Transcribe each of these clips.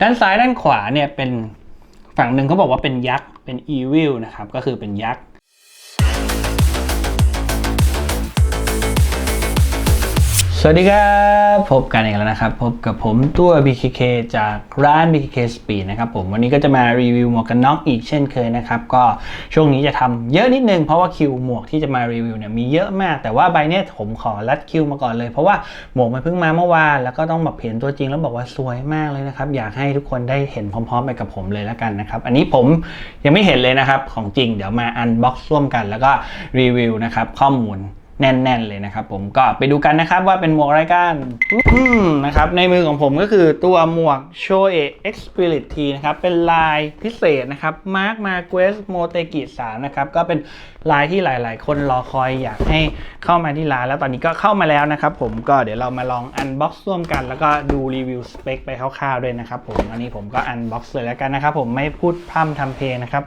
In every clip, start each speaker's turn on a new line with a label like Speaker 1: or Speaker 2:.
Speaker 1: ด้านซ้ายด้านขวาเนี่ยเป็นฝั่งหนึ่งเขาบอกว่าเป็นยักษ์เป็นอีวิลนะครับก็คือเป็นยักษ์ วัสดีครับ พบกันอีกแล้วนะครับ พบกับผมตัว BKK จากร้าน BKK Speed นะครับผมวันนี้ก็จะมารีวิวหมวกกันน็อกอีกเช่นเคยนะครับ ก็ช่วงนี้จะทำเยอะนิดนึง เพราะว่าคิวหมวกที่จะมารีวิวเนี่ยมีเยอะมาก แต่ว่าใบเนี้ยผมขอรัดคิวมาก่อนเลย เพราะว่าหมวกมันเพิ่งมาเมื่อวาน แล้วก็ต้องแบบเห็นตัวจริงแล้วบอกว่าสวยมากเลยนะครับ อยากให้ทุกคนได้เห็นพร้อมๆไปกับผมเลยแล้วกันนะครับ อันนี้ผมยังไม่เห็นเลยนะครับของจริงเดี๋ยวมาอันบ็อกซ์ร่วมกัน แล้วก็รีวิวนะครับข้อมูล แน่นๆเลยนะครับผมก็ไปดูกันนะครับว่าเป็นหมวกอะไรกันนะครับในมือของผมก็คือตัวหมวก s h o e X Spirit T นะครับเป็นลายพิเศษนะครับ Mark Marquez Motegi 3นะครับก็เป็นลายที่หลายๆ คนรอคอยอยากให้เข้ามาที่ร้านแล้วตอนนี้ก็เข้ามาแล้วนะครับผมก็เดี๋ยวเรามาลองอันบ็อกซ์ร่วมกัน แล้วก็ดูรีวิวสเปคไปคร่าวๆด้วยนะครับผมอันนี้ผมก็อันบ็อกซ์เลยแล้วกันนะครับผมไม่พูดพร่ำทำเพลงนะครับ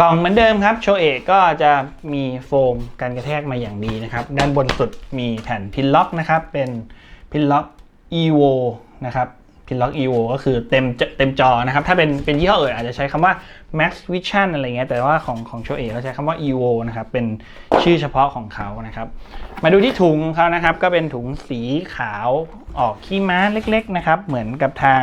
Speaker 1: กล่องเหมือนเดิมครับโชเอะก็จะมีโฟมกันกระแทกมาอย่างดีนะครับด้านบนสุดมีแผ่นพินล็อกนะครับ เป็นพินล็อก evo นะครับพินล็อก evo ก็คือเต็มเต็มจอนะครับ ถ้าเป็นเป็นยี่ห้ออื่นอาจจะใช้คำว่า max vision อะไรเงี้ย แต่ว่าของของโชเอะเขาใช้คำว่า evo นะครับ เป็นชื่อเฉพาะของเขานะครับ มาดูที่ถุงเขานะครับ ก็เป็นถุงสีขาวออกขี้ม้าเล็ก ๆ นะครับ เหมือนกับทาง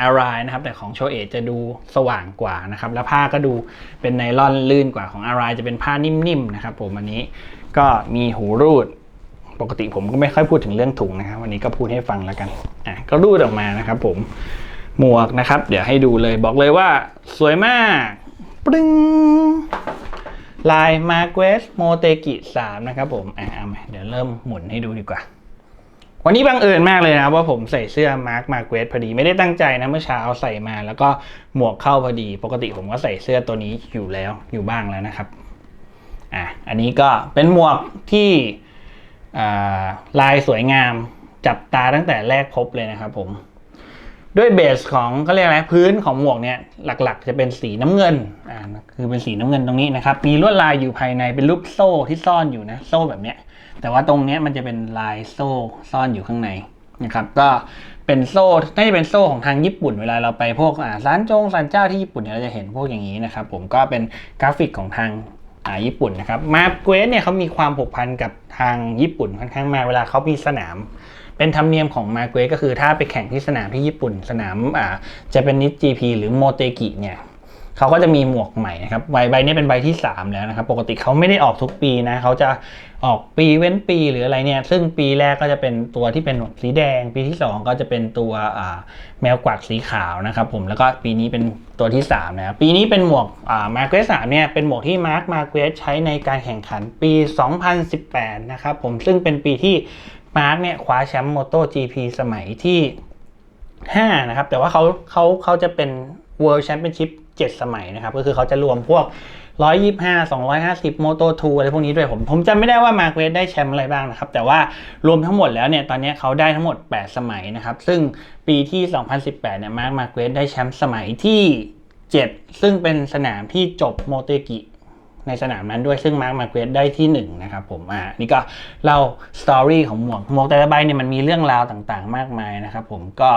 Speaker 1: อารายนะครับแต่ของโชเอจะดูสว่างกว่านะครับ แล้วผ้าก็ดูเป็นไนลอนลื่นกว่าของอารายจะเป็นผ้านิ่มๆนะครับผมอันนี้ ก็มีหูรูด ปกติผมก็ไม่ค่อยพูดถึงเรื่องถุงนะครับ วันนี้ก็พูดให้ฟังแล้วกันอะก็รูดออกมานะครับ ผมหมวกนะครับ เดี๋ยวให้ดูเลยบอกเลยว่า สวยมากปรึ้งลายมาเกสโมเตกิ3นะครับผมอะเอามาเดี๋ยวเริ่มหมุนให้ดูดีกว่า วันนี้บังเอิญมากเลยนะครับว่าผมใส่เสื้อมาร์คมาเกสพอดีไม่ได้ตั้งใจนะเมื่อเช้าใส่มา แล้วก็หมวกเข้าพอดี ปกติผมก็ใส่เสื้อตัวนี้อยู่แล้วอยู่บ้างแล้วนะครับ อะอันนี้ก็เป็นหมวกที่ลายสวยงามจับตาตั้งแต่แรกพบเลยนะครับผม ด้วยเบสของเขาเรียกอะไรพื้นของหมวกเนี่ยหลักๆ จะเป็นสีน้ำเงินอ่าคือเป็นสีน้ำเงินตรงนี้นะครับ มีลวดลายอยู่ภายในเป็นรูปโซ่ที่ซ่อนอยู่นะโซ่แบบเนี้ย แต่ว่าตรงเนี้ยมันจะเป็นลายโซ่ซ่อนอยู่ข้างในนะครับ ก็เป็นโซ่น่าจะเป็นโซ่ของทางญี่ปุ่นเวลาเราไปพวกอ่าร้านจงร้านเจ้าที่ญี่ปุ่นเนี่ยเราจะเห็นพวกอย่างนี้นะครับ ผมก็เป็นกราฟิกของทาง ญี่ปุ่นนะครับมาเกวสเนี่ยเขามีความผูกพันกับทางญี่ปุ่นค่อนข้างมากเวลาเขามีสนาม เป็นธรรมเนียมของมาเกวสก็คือถ้าไปแข่งที่สนามที่ญี่ปุ่น สนามอ่าจะเป็นนิจีพีหรือโมเตกิเนี่ย เขาก็จะมีหมวกใหม่นะครับใบใบนี้เป็นใบที่ 3 แล้วนะครับ ปกติเขาไม่ได้ออกทุกปีนะเขาจะออกปีเว้นปีหรืออะไรเนี่ย ซึ่งปีแรกก็จะเป็นตัวที่เป็นสีแดง ปีที่ 2 ก็จะเป็นตัวแมวกวักสีขาวนะครับ ผมแล้วก็ปีนี้เป็นตัวที่3นะครับปีนี้เป็นหมวกมาเกสสามเนี่ยเป็นหมวกที่มาร์คมาเกสใช้ในการแข่งขันปี 2018 นะครับผมซึ่งเป็นปีที่มาร์คเนี่ยคว้าแชมป์โมโต GP สมัยที่5นะครับแต่ว่าเขาเขาเขาจะเป็น World Championship 7 สมัยนะครับ ก็คือเขาจะรวมพวก 125 250 Moto 2 อะไรพวกนี้ด้วยผม ผมจำไม่ได้ว่ามาเกรสได้แชมป์อะไรบ้างนะครับ แต่ว่ารวมทั้งหมดแล้วเนี่ย ตอนนี้เขาได้ทั้งหมด 8 สมัยนะครับ ซึ่งปีที่ 2018 เนี่ย มาร์คมาเกรสได้แชมป์สมัยที่ 7 ซึ่งเป็นสนามที่จบโมเตกิ ในสนามนั้นด้วยซึ่งมาร์คมาเกรสได้ที่1นะครับผมอ่านี่ก็เล่าสตอรี่ของหมวกหมวกแต่ละใบเนี่ยมันมีเรื่องราวต่างๆ มากมายนะครับผมก็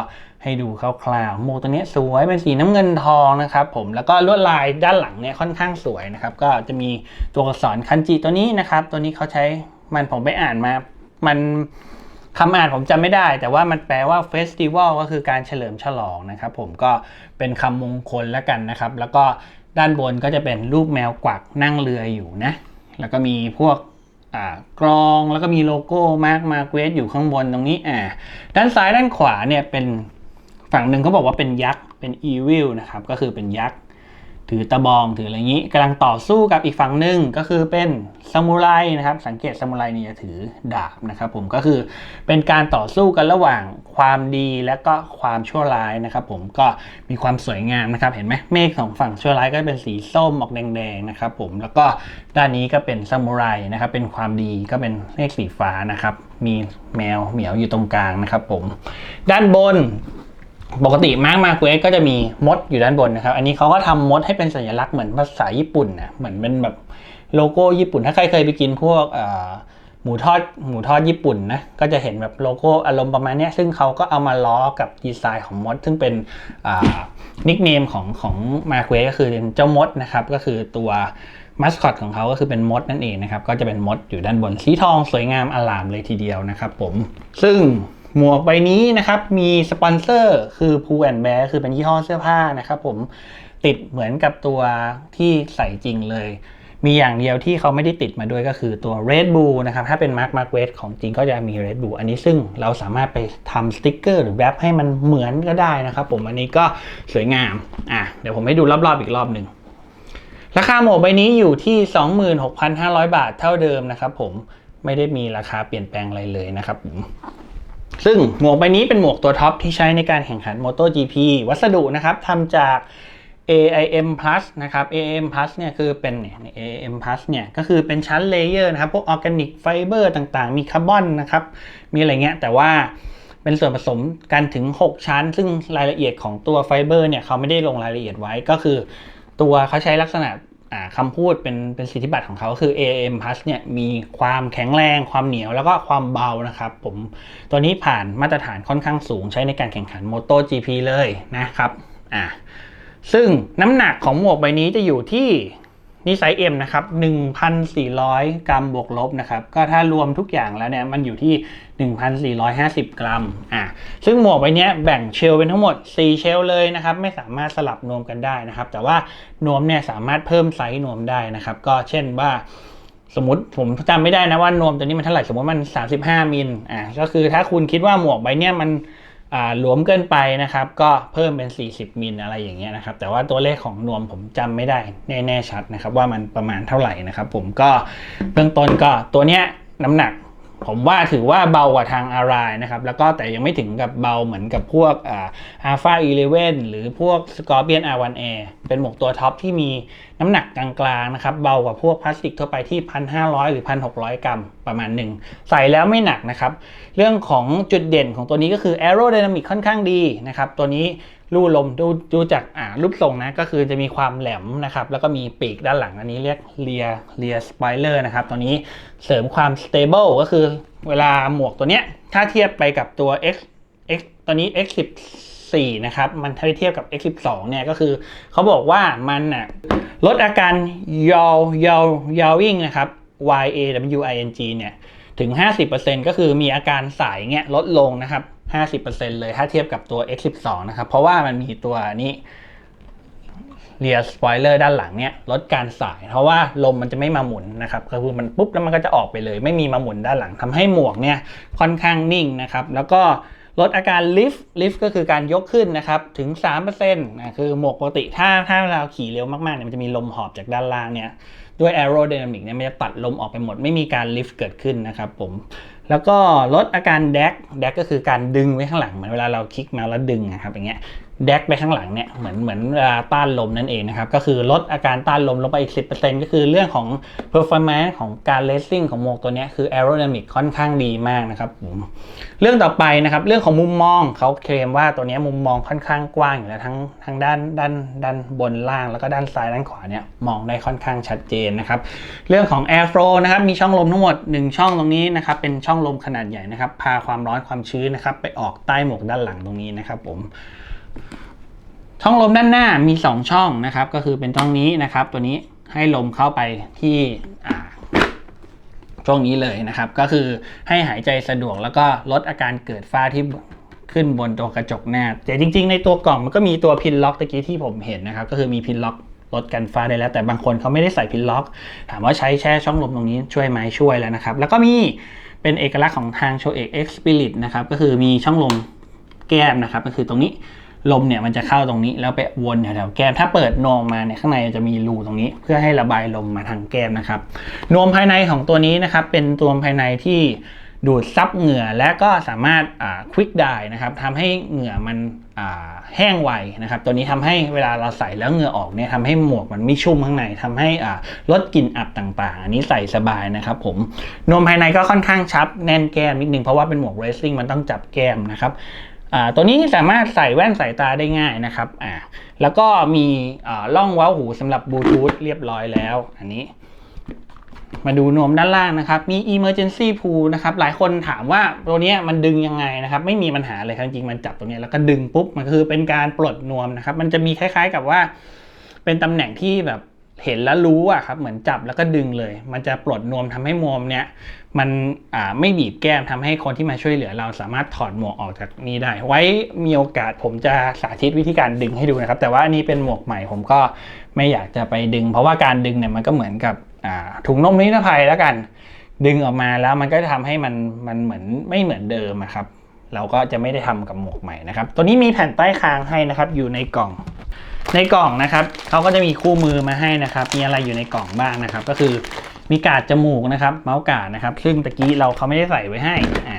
Speaker 1: ให้ดูคร่าวๆหมวกตัวนี้สวยเป็นสีน้ำเงินทองนะครับผมแล้วก็ลวดลายด้านหลังเนี่ยค่อนข้างสวยนะครับก็จะมีตัวอักษรคันจิตัวนี้นะครับตัวนี้เขาใช้มันผมไปอ่านมามันคำอ่านผมจำไม่ได้ แต่ว่ามันแปลว่าเฟสติวัลก็คือการเฉลิมฉลองนะครับผมก็เป็นคำมงคลแล้วกันนะครับ แล้วก็ ด้านบนก็จะเป็นรูปแมวกวักนั่งเรืออยู่นะ แล้วก็มีพวกกรองแล้วก็มีโลโก้มาร์กมาเกวสอยู่ข้างบนตรงนี้อ่าด้านซ้ายด้านขวาเนี่ยเป็นฝั่งหนึ่งเขาบอกว่าเป็นยักษ์เป็นอีวิลนะครับก็คือเป็นยักษ์ ถือตะบองถืออะไรงนี้กำลังต่อสู้กับอีกฝั่งหนึ่งก็คือเป็นซามูไรนะครับ สังเกตซามูไรนี่จะถือดาบนะครับ ผมก็คือเป็นการต่อสู้กันระหว่างความดีและก็ความชั่วร้ายนะครับ ผมก็มีความสวยงามนะครับ เห็นไหมเมฆของฝั่งชั่วร้ายก็เป็นสีส้มออกแดงๆนะครับ ผมแล้วก็ด้านนี้ก็เป็นซามูไรนะครับ เป็นความดีก็เป็นเลขสีฟ้านะครับ มีแมวเหมียวอยู่ตรงกลางนะครับ ผม ด้านบน ปกติมาร์กมาเกสก็จะมีมดอยู่ด้านบนนะครับ อันนี้เขาก็ทำมดให้เป็นสัญลักษณ์เหมือนภาษาญี่ปุ่นนะเหมือนเป็นแบบโลโก้ญี่ปุ่น ถ้าใครเคยไปกินพวกหมูทอดหมูทอดญี่ปุ่นนะก็จะเห็นแบบโลโก้อารมณ์ประมาณนี้ซึ่งเขาก็เอามาล้อกับดีไซน์ของมด ซึ่งเป็นนิกเนมของของมาเควก็คือเป็นเจ้ามดนะครับก็คือตัวมัสคอตของเขาก็คือเป็นมดนั่นเองนะครับก็จะเป็นมดอยู่ด้านบนสีทองสวยงามอลามเลยทีเดียวนะครับผมซึ่ง หมวกใบนี้นะครับมีสปอนเซอร์คือพูแอนแบคือเป็นยี่ห้อเสื้อผ้านะครับผมติดเหมือนกับตัวที่ใส่จริงเลย มีอย่างเดียวที่เขาไม่ได้ติดมาด้วยก็คือตัว Red Bull นะครับถ้าเป็น Mark Mark w e s t ของจริงก็จะมี Red Bull อันนี้ซึ่งเราสามารถไปทำสติกเกอร์หรือแรปให้มันเหมือนก็ได้นะครับผมอันนี้ก็สวยงามอะเดี๋ยวผมให้ดูรอบๆอีกรอบหนึ่งราคาหมวกใบนี้อยู่ที่ 26,500 บาทเท่าเดิมนะครับผมไม่ได้มีราคาเปลี่ยนแปลงอะไรเลยนะครับผม ซึ่งหมวกใบนี้เป็นหมวกตัวท็อปที่ใช้ในการแข่งขัน MotoGP วัสดุนะครับทำจาก AIM Plus นะครับ AIM Plus เนี่ยคือเป็นเนี่ย AIM Plus เนี่ยก็คือเป็นชั้นเลเยอร์นะครับ พวกออร์แกนิกไฟเบอร์ต่างๆ มีคาร์บอนนะครับ มีอะไรเงี้ย แต่ว่าเป็นส่วนผสมกันถึง 6 ชั้น ซึ่งรายละเอียดของตัวไฟเบอร์เนี่ยเขาไม่ได้ลงรายละเอียดไว้ก็คือ ตัวเขาใช้ลักษณะ คำพูดเป็นเป็นสิทธิบัตรของเขาคือ AAM Plus เนี่ยมีความแข็งแรงความเหนียวแล้วก็ความเบานะครับผมตัวนี้ผ่านมาตรฐานค่อนข้างสูงใช้ในการแข่งขัน MotoGP เลยนะครับอ่าซึ่งน้ำหนักของหมวกใบนี้จะอยู่ที่ นี่ไซส์ M นะครับ1,400 กรัมบวกลบนะครับ ก็ถ้ารวมทุกอย่างแล้วเนี่ยมันอยู่ที่ 1,450 กรัม อะ ซึ่งหมวกใบนี้แบ่งเชลเป็นทั้งหมด 4 เชลเลยนะครับ ไม่สามารถสลับนวมกันได้นะครับ แต่ว่านวมเนี่ยสามารถเพิ่มไซส์นวมได้นะครับ ก็เช่นว่าสมมติผมจำไม่ได้นะว่านวมตัวนี้มันเท่าไหร่ สมมติมัน 35 มิล อะ ก็คือถ้าคุณคิดว่าหมวกใบเนี้ยมัน หลวมเกินไปนะครับ ก็เพิ่มเป็น 40 มิลอะไรอย่างเงี้ยนะครับ แต่ว่าตัวเลขของนวมผมจำไม่ได้แน่ ๆ ชัดนะครับ ว่ามันประมาณเท่าไหร่นะครับ ผมก็เบื้องต้นก็ตัวเนี้ยน้ำหนัก ผมว่าถือว่าเบากว่าทางอารายนะครับ แล้วก็แต่ยังไม่ถึงกับเบาเหมือนกับพวกอาร์ฟาอีเลเวนหรือพวกสกอร์เปียนอาร์วันแอเป็นหมวกตัวท็อปที่มีน้ำหนักกลางๆนะครับ เบากว่าพวกพลาสติกทั่วไปที่ 1,500 หรือ 1,600 กรัมประมาณหนึ่งใส่แล้วไม่หนักนะครับ เรื่องของจุดเด่นของตัวนี้ก็คือ aerodynamic ค่อนข้างดีนะครับ ตัวนี้ ลู่ลมดูดูจากอ่ารูปทรงนะก็คือจะมีความแหลมนะครับ แล้วก็มีปีกด้านหลังอันนี้เรียกเรียเรียสปอยเลอร์นะครับตัวนี้เสริมความ stable ก็คือเวลาหมวกตัวเนี้ยถ้าเทียบไปกับตัว X X ตัวนี้ X 14นะครับมันถ้าเทียบกับ X 12 เนี่ยก็คือเขาบอกว่ามันอะลดอาการยาวยาวยาววิ่งนะครับ Y A W I N G เนี่ยถึง 50%ก็คือมีอาการสายเงี้ยลดลงนะครับ 50%เลยถ้าเทียบกับตัว X12 นะครับ เพราะว่ามันมีตัวนี้เรียสปอยเลอร์ด้านหลังเนี่ยลดการสาย เพราะว่าลมมันจะไม่มาหมุนนะครับก็คือมันปุ๊บแล้วมันก็จะออกไปเลย ไม่มีมาหมุนด้านหลังทำให้หมวกเนี่ยค่อนข้างนิ่งนะครับแล้วก็ลดอาการลิฟต์ลิฟต์ก็คือการยกขึ้นนะครับถึง3%นะคือหมวกปกติถ้าถ้าเราขี่เร็วมากๆเนี่ยมันจะมีลมหอบจากด้านล่างเนี่ยด้วย aerodynamic เนี่ยมันจะตัดลมออกไปหมด ไม่มีการลิฟต์เกิดขึ้นนะครับผม แล้วก็ลดอาการแดกแดกก็คือการดึงไว้ข้างหลังเหมือนเวลาเราคลิกมาแล้วดึงนะครับอย่างเงี้ย แดกไปข้างหลังเนี่ยเหมือนเหมือนต้านลมนั่นเองนะครับ ก็คือลดอาการต้านลมลงไปอีก 10%ก็คือเรื่องของ performance ของการ racing ของหมวกตัวนี้คือ aerodynamic ค่อนข้างดีมากนะครับผมเรื่องต่อไปนะครับ เรื่องของมุมมองเขาเคลมว่าตัวนี้มุมมองค่อนข้างกว้างอยู่แล้วทั้งทั้งด้านด้านด้านบนล่างแล้วก็ด้านซ้ายด้านขวาเนี่ยมองได้ค่อนข้างชัดเจนนะครับ เรื่องของ air flow นะครับมีช่องลมทั้งหมด 1 ช่องตรงนี้นะครับเป็นช่องลมขนาดใหญ่นะครับพาความร้อนความชื้นนะครับไปออกใต้หมวกด้านหลังตรงนี้นะครับผม ช่องลมด้านหน้ามี 2 ช่องนะครับ ก็คือเป็นช่องนี้นะครับ ตัวนี้ให้ลมเข้าไปที่ช่วงนี้เลยนะครับ ก็คือให้หายใจสะดวกแล้วก็ลดอาการเกิดฝ้าที่ขึ้นบนตัวกระจกหน้าแต่จริง ๆ ในตัวกล่องมันก็มีตัวพินล็อกตะกี้ที่ผมเห็นนะครับ ก็คือมีพินล็อกลดกันฟ้าได้แล้ว แต่บางคนเขาไม่ได้ใส่พินล็อก ถามว่าใช้แช่ช่องลมตรงนี้ช่วยไหมช่วยแล้วนะครับ แล้วก็มีเป็นเอกลักษณ์ของทางโชเอก X Spirit นะครับก็คือมีช่องลมแก้มนะครับ ก็คือตรงนี้ ลมเนี่ยมันจะเข้าตรงนี้แล้วไปวนแถวๆแก้ม ถ้าเปิดนวมมาเนี่ยข้างในจะมีรูตรงนี้ เพื่อให้ระบายลมมาทางแก้มนะครับนวมภายในของตัวนี้นะครับเป็นตัวภายในที่ดูดซับเหงื่อและก็สามารถควิกได้นะครับทำให้เหงื่อมันแห้งไวนะครับ ตัวนี้ทำให้เวลาเราใส่แล้วเหงื่อออกเนี่ยทำให้หมวกมันไม่ชุ่มข้างในทำให้ลดกลิ่นอับต่างๆ อันนี้ใส่สบายนะครับผมนมภายในก็ค่อนข้างชับแน่นแก้มนิดนึงเพราะว่าเป็นหมวกเรสซิ่งมันต้องจับแก้มนะครับ ตัวนี้สามารถใส่แว่นสายตาได้ง่ายนะครับอ่าแล้วก็มีร่องเว้าหูสำหรับบลูทูธเรียบร้อยแล้ว อันนี้ มาดูนวมด้านล่างนะครับ มี emergency pull นะครับ หลายคนถามว่าตัวนี้มันดึงยังไงนะครับ ไม่มีปัญหาเลยครับจริงมันจับตรงนี้แล้วก็ดึงปุ๊บ มันคือเป็นการปลดนวมนะครับ มันจะมีคล้าย ๆ กับว่า เป็นตำแหน่งที่แบบ เห็นแล้วรู้อะครับเหมือนจับแล้วก็ดึงเลย มันจะปลดนวมทำให้นวมเนี้ยมันไม่บีบแก้มทำให้คนที่มาช่วยเหลือเราสามารถถอดหมวกออกจากนี้ได้ ไว้มีโอกาสผมจะสาธิตวิธีการดึงให้ดูนะครับ แต่ว่าอันนี้เป็นหมวกใหม่ผมก็ไม่อยากจะไปดึง เพราะว่าการดึงเนี่ยมันก็เหมือนกับถุงนมนิรภัยแล้วกัน ดึงออกมาแล้วมันก็จะทำให้มันมันเหมือนไม่เหมือนเดิมอะครับ เราก็จะไม่ได้ทำกับหมวกใหม่นะครับ ตัวนี้มีแผ่นใต้คางให้นะครับอยู่ในกล่อง ในกล่องนะครับเขาก็จะมีคู่มือมาให้นะครับ มีอะไรอยู่ในกล่องบ้างนะครับ ก็คือมีกาดจมูกนะครับ เมาส์กาดนะครับ ซึ่งตะกี้เราเขาไม่ได้ใส่ไว้ให้อ่า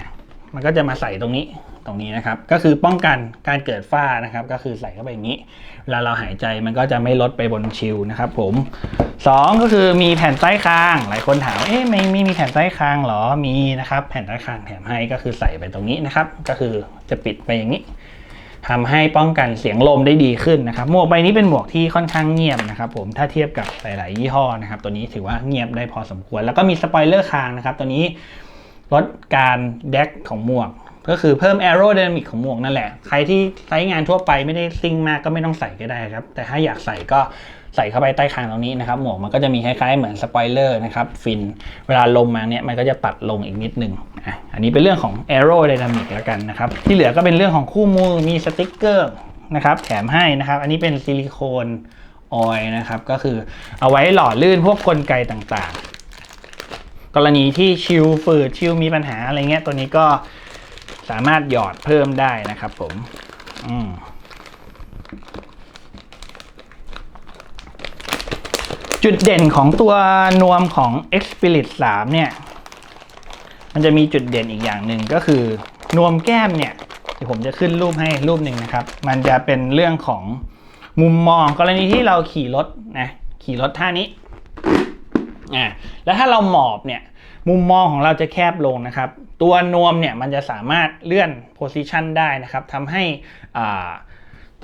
Speaker 1: มันก็จะมาใส่ตรงนี้ตรงนี้นะครับ ก็คือป้องกันการเกิดฝ้านะครับ ก็คือใส่เข้าไปอย่างนี้เวลาเราหายใจมันก็จะไม่ลดไปบนชิลนะครับ ผมสองก็คือมีแผ่นใต้คาง หลายคนถามเอ๊ะไม่ไม่มีแผ่นใต้คางหรอมีนะครับ แผ่นใต้คางแถมให้ก็คือใส่ไปตรงนี้นะครับ ก็คือจะปิดไปอย่างนี้ ทำให้ป้องกันเสียงลมได้ดีขึ้นนะครับ หมวกใบนี้เป็นหมวกที่ค่อนข้างเงียบนะครับผมถ้าเทียบกับหลาย ๆ ยี่ห้อนะครับ ตัวนี้ถือว่าเงียบได้พอสมควร แล้วก็มีสปอยเลอร์คางนะครับ ตัวนี้ลดการแดกของหมวก ก็คือเพิ่มแอโรไดนามิกของหมวกนั่นแหละ ใครที่ใช้งานทั่วไปไม่ได้ซิ่งมากก็ไม่ต้องใส่ก็ได้ครับ แต่ถ้าอยากใส่ก็ ใส่เข้าไปใต้คางตรงนี้นะครับหมวกมันก็จะมีคล้ายๆเหมือนสปอยเลอร์นะครับฟินเวลาลมมาเนี่ยมันก็จะปัดลงอีกนิดนึงอะอันนี้เป็นเรื่องของ Aero Dynamic แล้วกันนะครับที่เหลือก็เป็นเรื่องของคู่มือมีสติ๊กเกอร์นะครับแถมให้นะครับ อันนี้เป็นซิลิโคนออยล์นะครับก็คือเอาไว้หล่อลื่นพวกกลไกต่างๆ กรณีที่ชิลฝืดชิลมีปัญหาอะไรเงี้ยตัวนี้ก็สามารถหยอดเพิ่มได้นะครับผม อืม จุดเด่นของตัวนวมของ Xpelit 3เนี่ย มันจะมีจุดเด่นอีกอย่างหนึ่งก็คือนวมแก้มเนี่ยเดี๋ยวผมจะขึ้นรูปให้รูปหนึ่งนะครับ มันจะเป็นเรื่องของมุมมองกรณีที่เราขี่รถนะขี่รถท่านี้อ่าแล้วถ้าเราหมอบเนี่ยมุมมองของเราจะแคบลงนะครับ ตัวนวมเนี่ยมันจะสามารถเลื่อนโพซิชันได้นะครับทำให้อ่า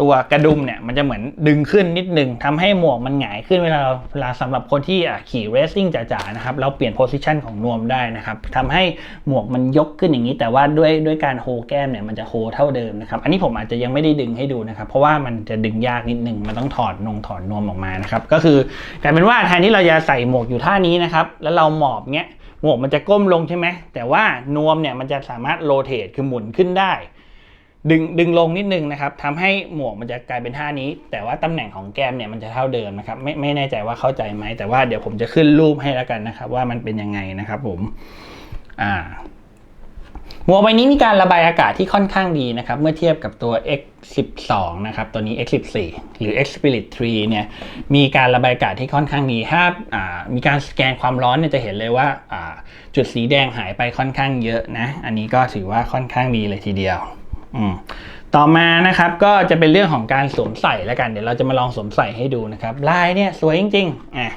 Speaker 1: ตัวกระดุมเนี่ยมันจะเหมือนดึงขึ้นนิดนึงทำให้หมวกมันหงายขึ้นเวลาเวลาสำหรับคนที่ขี่เรซซิ่งจ๋าๆนะครับเราเปลี่ยนโพซิชันของนวมได้นะครับทำให้หมวกมันยกขึ้นอย่างนี้ แต่ว่าด้วยด้วยการโฮแก้มเนี่ยมันจะโฮเท่าเดิมนะครับอันนี้ผมอาจจะยังไม่ได้ดึงให้ดูนะครับเพราะว่ามันจะดึงยากนิดนึงมันต้องถอดนงถอดนวมออกมานะครับก็คือกลายเป็นว่าแทนที่เราจะใส่หมวกอยู่ท่านี้นะครับแล้วเราหมอบเงี้ยหมวกมันจะก้มลงใช่ไหมแต่ว่านวมเนี่ยมันจะสามารถโรเตทคือหมุนขึ้นได้ ดึงดึงลงนิดนึงนะครับทำให้หมวกมันจะกลายเป็นท่านี้ แต่ว่าตำแหน่งของแก้มเนี่ยมันจะเท่าเดิมนะครับไม่ไม่แน่ใจว่าเข้าใจไหมแต่ว่าเดี๋ยวผมจะขึ้นรูปให้แล้วกันนะครับ ว่ามันเป็นยังไงนะครับผมอ่าหมวกใบนี้มีการระบายอากาศที่ค่อนข้างดีนะครับ เมื่อเทียบกับตัว X12 นะครับ ตัวนี้ X14 หรือ X Spirit 3เนี่ย มีการระบายอากาศที่ค่อนข้างดี ถ้าอ่ามีการสแกนความร้อนเนี่ยจะเห็นเลยว่าาจุดสีแดงหายไปค่อนข้างเยอะนะ อันนี้ก็ถือว่าค่อนข้างดีเลยทีเดียว ต่อมานะครับก็จะเป็นเรื่องของการสวมใส่แล้วกัน เดี๋ยวเราจะมาลองสวมใส่ให้ดูนะครับ ลายเนี่ยสวยจริงๆอะ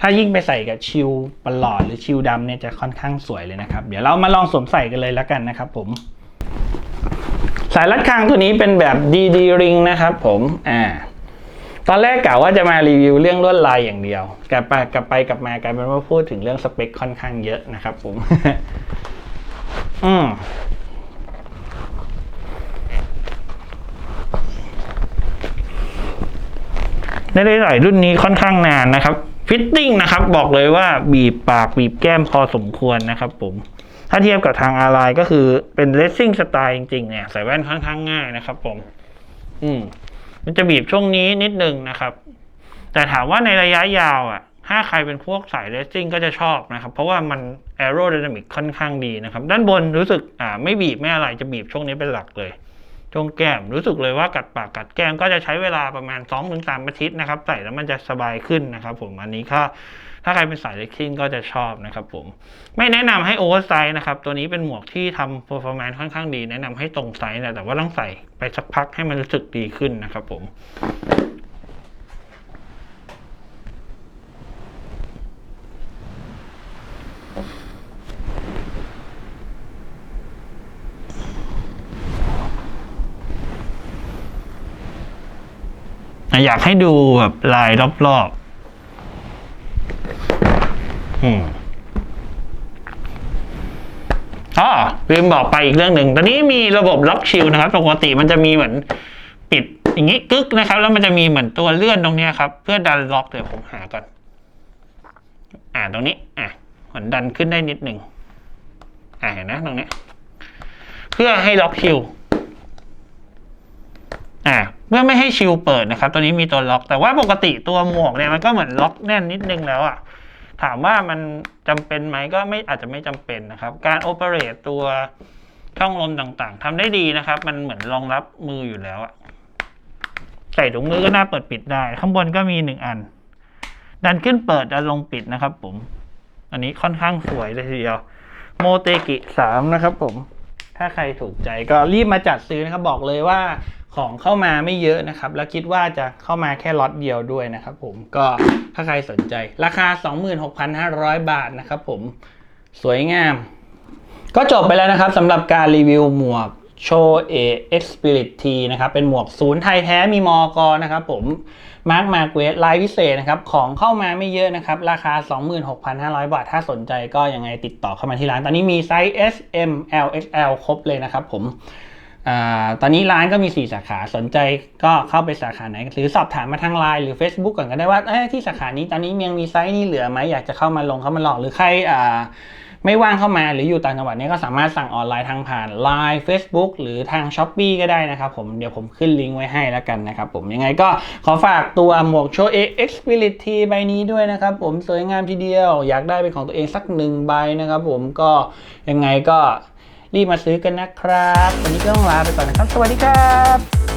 Speaker 1: ถ้ายิ่งไปใส่กับชิลประหลอดหรือชิลดำเนี่ยจะค่อนข้างสวยเลยนะครับ เดี๋ยวเรามาลองสวมใส่กันเลยแล้วกันนะครับ ผม สายรัดคางตัวนี้เป็นแบบ DD ring นะครับผมอ่าตอนแรกกะว่าจะมารีวิวเรื่องลวดลายอย่างเดียวกลับไปกลับไปกลับมากลายเป็นว่าพูดถึงเรื่องสเปคค่อนข้างเยอะนะครับ ผม อืม ในหลายๆรุ่นนี้ค่อนข้างนานนะครับ ฟิตติ้งนะครับบอกเลยว่าบีบปากบีบแก้มพอสมควรนะครับผมถ้าเทียบกับทางอาลายก็คือเป็นเลสซิ่งสไตล์จริงๆเนี่ยใส่แว่นค่อนข้างง่ายนะครับผม อืม มันจะบีบช่วงนี้นิดนึงนะครับ แต่ถามว่าในระยะยาวอะ ถ้าใครเป็นพวกสายเลสซิ่งก็จะชอบนะครับ เพราะว่ามันแอโร d y นามิกค่อนข้างดีนะครับ ด้านบนรู้สึกอ่าไม่บีบไม่อะไรจะบีบช่วงนี้เป็นหลักเลย ช่วงแก้มรู้สึกเลยว่ากัดปากกัดแก้มก็จะใช้เวลาประมาณ2อถึงสอาทิตย์นะครับ ใส่แล้วมันจะสบายขึ้นนะครับ ผมอันนี้ก็ถ้าใครเป็นสายเลคซิ่งก็จะชอบนะครับผมไม่แนะนำให้โอเวอร์ไซส์นะครับ ตัวนี้เป็นหมวกที่ทำเปอร์ฟอร์แมนซ์ค่อนข้างดี แนะนำให้ตรงไซส์นะแต่ว่าต้องใส่ไปสักพักให้มันรู้สึกดีขึ้นนะครับผม อะอยากให้ดูแบบลายรอบๆอืมอ๋อลืมบอกไปอีกเรื่องหนึ่ง ตอนนี้มีระบบล็อกชิลนะครับ ปกติมันจะมีเหมือนปิดอย่างนี้กึกนะครับ แล้วมันจะมีเหมือนตัวเลื่อนตรงนี้ครับ เพื่อดันล็อกเดี๋ยวผมหาก่อน อ่าตรงนี้ อะเหมือนดันขึ้นได้นิดหนึ่งอ่าเห็นนะตรงนี้ เพื่อให้ล็อกชิลอ่า เพื่อไม่ให้ชิลเปิดนะครับ ตัวนี้มีตัวล็อก แต่ว่าปกติตัวหมวกเนี่ยมันก็เหมือนล็อกแน่นนิดนึงแล้วอะถามว่ามันจำเป็นไหมก็ไม่อาจจะไม่จำเป็นนะครับ การโอเปเรตตัวช่องลมต่างๆทำได้ดีนะครับ มันเหมือนรองรับมืออยู่แล้วอะใส่ถุงมือก็น่าเปิดปิดได้ ข้างบนก็มีหนึ่งอัน ดันขึ้นเปิดดันลงปิดนะครับผม อันนี้ค่อนข้างสวยเลยทีเดียว โมเตกิสามนะครับผม ถ้าใครถูกใจก็รีบมาจัดซื้อนะครับ บอกเลยว่า ของเข้ามาไม่เยอะนะครับ แล้วคิดว่าจะเข้ามาแค่ล็อตเดียวด้วยนะครับผมก็ถ้าใครสนใจ ราคา 26,500 บาทนะครับผมสวยงาม ก็จบไปแล้วนะครับสำหรับการรีวิวหมวกโชเอเอ็กซ์พิริตทีนะครับ เป็นหมวกศูนย์ไทยแท้มีมอกอนะครับผมมาร์คมาเกวสลายพิเศษนะครับ ของเข้ามาไม่เยอะนะครับ ราคา 26,500 บาท ถ้าสนใจก็ยังไงติดต่อเข้ามาที่ร้าน ตอนนี้มีไซส์ S M L X L ครบเลยนะครับผม ตอนนี้ร้านก็มี 4 สาขาสนใจก็เข้าไปสาขาไหนหรือสอบถามมาทางไลน์หรือ Facebook ก่อนก็ได้ว่าที่สาขานี้ตอนนี้ยังมีไซส์นี้เหลือไหมอยากจะเข้ามาลงเข้ามาลองหรือใครไม่ว่างเข้ามาหรืออยู่ต่างจังหวัดเนี้ก็สามารถสั่งออนไลน์ทางผ่าน Line Facebook หรือทาง s h อ p e e ก็ได้นะครับผมเดี๋ยวผมขึ้นลิงก์ไว้ให้แล้วกันนะครับผมยังไงก็ขอฝากตัวหมวกโชว์เอ Xperility ใบนี้ด้วยนะครับผมสวยงามทีเดียว อยากได้เป็นของตัวเองสักหนึ่งใบนะครับผมก็ยังไงก็ รีบมาซื้อกันนะครับ วันนี้ก็ต้องลาไปก่อนนะครับ สวัสดีครับ